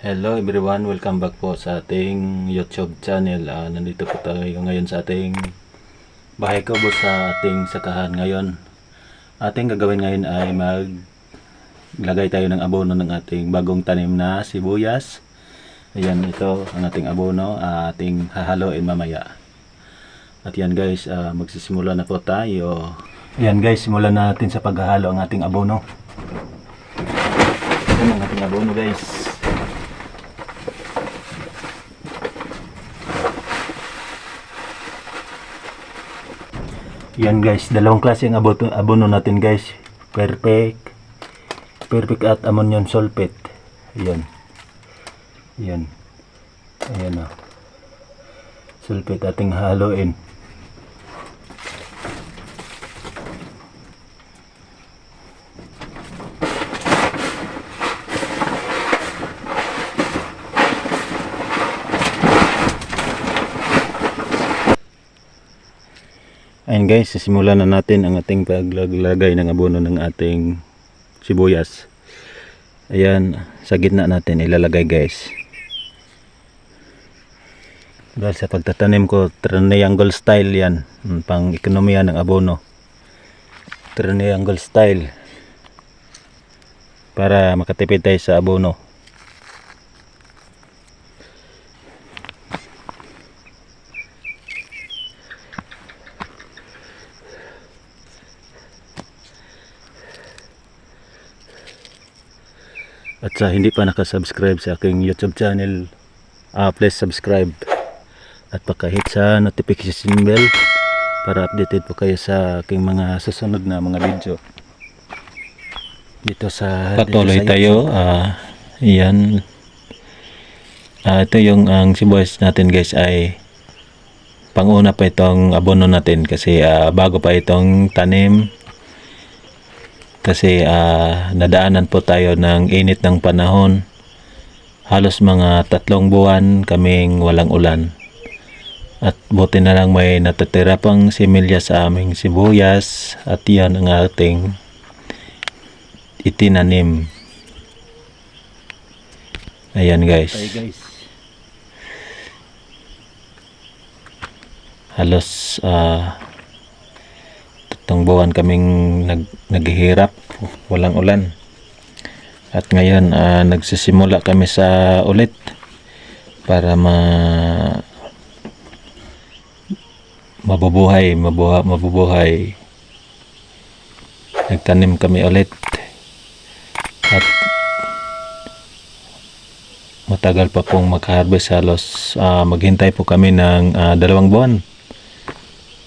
Hello everyone, welcome back po sa ating YouTube channel. Ah, nandito po tayo ngayon sa ating bahay kubo sa ating sakahan ngayon. Ating gagawin ngayon ay mag lagay tayo ng abono ng ating bagong tanim na sibuyas. Ayan, ito ang ating abono, ah, ating hahaloin mamaya. At yan guys, ah, magsisimula na po tayo. Ayan guys, simulan natin sa paghahalo ang ating abono. Ayan ang ating abono guys. Yan guys, dalawang klase ang abono, natin guys. Perfect. Perfect at ammonium sulfate. Yan. Yan. Ayan o. Sulfate ating haluin. Ayun guys, sisimulan na natin ang ating paglagay ng abono ng ating sibuyas. Ayan, sa gitna natin ilalagay guys. Dahil sa pagtatanim ko, triangle style yan. Pang ekonomiya ng abono. Triangle style. Para makatipid tayo sa abono. At sa hindi pa nakasubscribe sa aking YouTube channel, ah, please subscribe at pakahit sa notification bell para updated po kayo sa aking mga susunod na mga video. Dito sa Patuloy dito sa tayo. ah yan. Ah, ito yung ang sibuyas natin guys ay panguna pa itong abono natin kasi ah, bago pa itong tanim kasi ah, nadaanan po tayo ng init ng panahon. Halos mga tatlong buwan kaming walang ulan. At buti na lang may natitira pang similya sa aming sibuyas at yan ang ating itinanim. Ayan guys. Halos ah tatlong buwan kaming nag, naghihirap walang ulan. At ngayon ah, nagsisimula kami sa ulit para ma mabubuhay mabuha, mabubuhay. Nagtanim kami ulit. At matagal pa pong makaharvest halos ah, maghintay po kami ng ah, dalawang buwan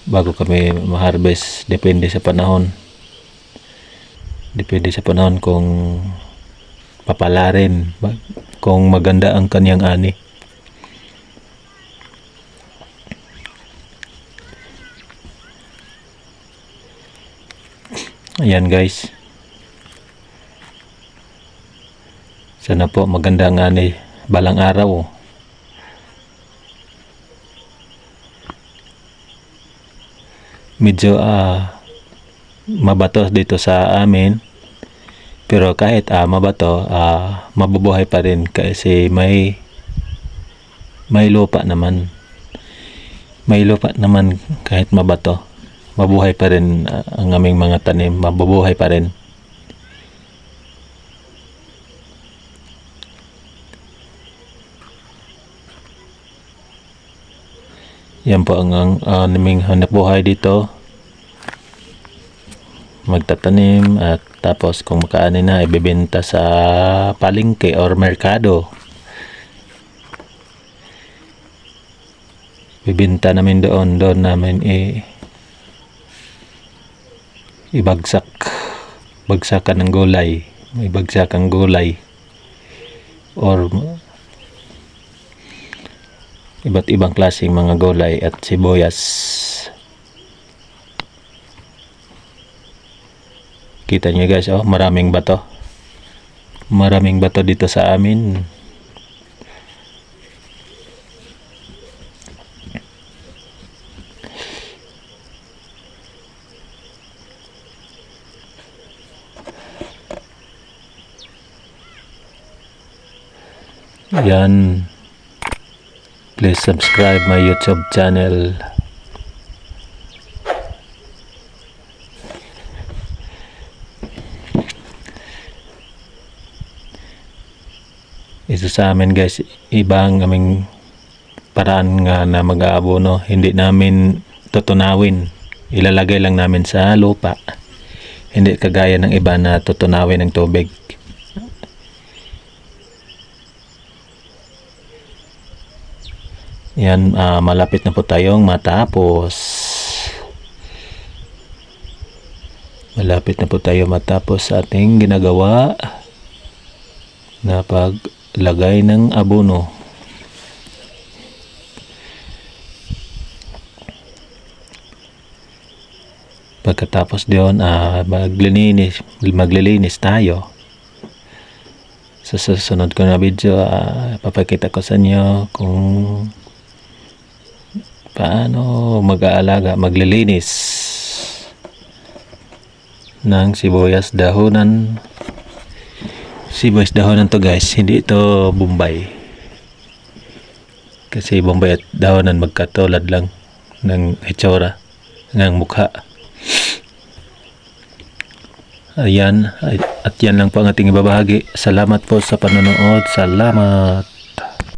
bago kami ma-harvest depende sa panahon. Depende sa panahon kung papala rin kung maganda ang kanyang ani. Ayan guys. Sana po maganda ang ani balang araw medyo ah mabato dito sa amin. Pero kahit ah mabato ah mabubuhay pa rin kasi may may lupa naman. May lupa naman kahit mabato. Mabuhay pa rin ah, ang aming mga tanim. Mabubuhay pa rin. Yan po ang, ang aming hanap buhay dito magtatanim at tapos kung makaani na ibebenta sa palengke or merkado. Bibenta namin doon doon namin i ibagsak bagsakan ng gulay may bagsakan gulay or iba't ibang klaseng mga gulay at sibuyas Kita nyo guys, oh, maraming bato. Maraming bato dito sa amin. Yan. Please subscribe my YouTube channel. Isa sa amin guys, ibang aming paraan nga na mag-aabono. Hindi namin tutunawin. Ilalagay lang namin sa lupa. Hindi kagaya ng iba na tutunawin ng tubig. Yan, ah, malapit na po tayong matapos. Malapit na po tayo matapos sa ating ginagawa na paglagay ng abono. Pagkatapos diyon, ah, maglilinis, maglilinis tayo. Sa susunod ko na video, ah, papakita ko sa inyo kung paano mag-aalaga, maglilinis ng sibuyas dahonan. Sibuyas dahonan to guys, hindi ito Bombay. Kasi Bombay at dahonan magkatulad lang ng hitsura, ng mukha. Ayan, ay- at yan lang po ang ating ibabahagi. Salamat po sa panonood. Salamat.